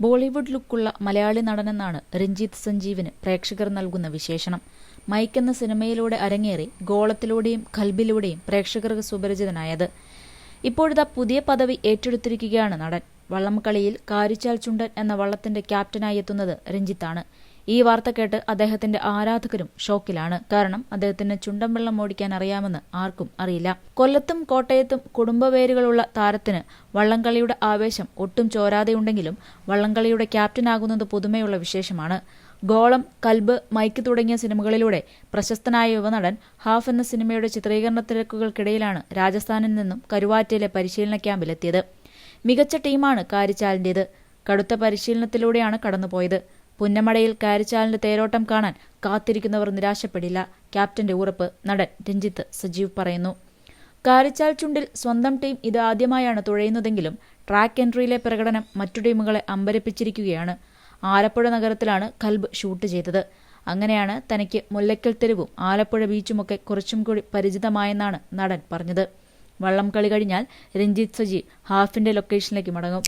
ബോളിവുഡ് ലുക്കുള്ള മലയാളി നടനെന്നാണ് രഞ്ജിത്ത് സഞ്ജീവിന് പ്രേക്ഷകർ നൽകുന്ന വിശേഷണം. മൈക്ക് എന്ന സിനിമയിലൂടെ അരങ്ങേറി ഗോളത്തിലൂടെയും കൽബിലൂടെയും പ്രേക്ഷകർക്ക് സുപരിചിതനായത്. ഇപ്പോഴിതാ പുതിയ പദവി ഏറ്റെടുത്തിരിക്കുകയാണ് നടൻ. വള്ളംകളിയിൽ കാരിച്ചാൽ ചുണ്ടൻ എന്ന വള്ളത്തിന്റെ ക്യാപ്റ്റനായി എത്തുന്നത് രഞ്ജിത്താണ്. ഈ വാർത്ത കേട്ട് അദ്ദേഹത്തിന്റെ ആരാധകരും ഷോക്കിലാണ്. കാരണം അദ്ദേഹത്തിന് ചുണ്ടൻ വെള്ളം ഓടിക്കാൻ അറിയാമെന്ന് ആർക്കും അറിയില്ല. കൊല്ലത്തും കോട്ടയത്തും കുടുംബപേരുകളുള്ള താരത്തിന് വള്ളംകളിയുടെ ആവേശം ഒട്ടും ചോരാതെയുണ്ടെങ്കിലും വള്ളംകളിയുടെ ക്യാപ്റ്റനാകുന്നത് പുതുമയുള്ള വിശേഷമാണ്. ഗോളം കൽബ് മൈക്ക് തുടങ്ങിയ സിനിമകളിലൂടെ പ്രശസ്തനായ യുവനടൻ ഹാഫ് എന്ന സിനിമയുടെ ചിത്രീകരണ തിരക്കുകൾക്കിടയിലാണ് രാജസ്ഥാനിൽ നിന്നും കരുവാറ്റയിലെ പരിശീലന ക്യാമ്പിലെത്തിയത്. മികച്ച ടീമാണ് കാരിച്ചാലിന്റേത്. കടുത്ത പരിശീലനത്തിലൂടെയാണ് കടന്നുപോയത്. പുന്നമടയിൽ കാരിച്ചാലിന്റെ തേരോട്ടം കാണാൻ കാത്തിരിക്കുന്നവർ നിരാശപ്പെടില്ല. ക്യാപ്റ്റന്റെ ഉറപ്പ് നടൻ രഞ്ജിത്ത് സജീവ് പറയുന്നു. കാരിച്ചാൽ ചുണ്ടിൽ സ്വന്തം ടീം ഇത് ആദ്യമായാണ് തുഴയുന്നതെങ്കിലും ട്രാക്ക് എൻട്രിയിലെ പ്രകടനം മറ്റു ടീമുകളെ അമ്പരപ്പിച്ചിരിക്കുകയാണ്. ആലപ്പുഴ നഗരത്തിലാണ് കൽബ് ഷൂട്ട് ചെയ്തത്. അങ്ങനെയാണ് തനിക്ക് മുല്ലക്കൽ തെരുവും ആലപ്പുഴ ബീച്ചുമൊക്കെ കുറച്ചും കൂടി പരിചിതമായെന്നാണ് നടൻ പറഞ്ഞത്. വള്ളം കളി കഴിഞ്ഞാൽ രഞ്ജിത്ത് സജീവ് ഹാഫിന്റെ ലൊക്കേഷനിലേക്ക് മടങ്ങും.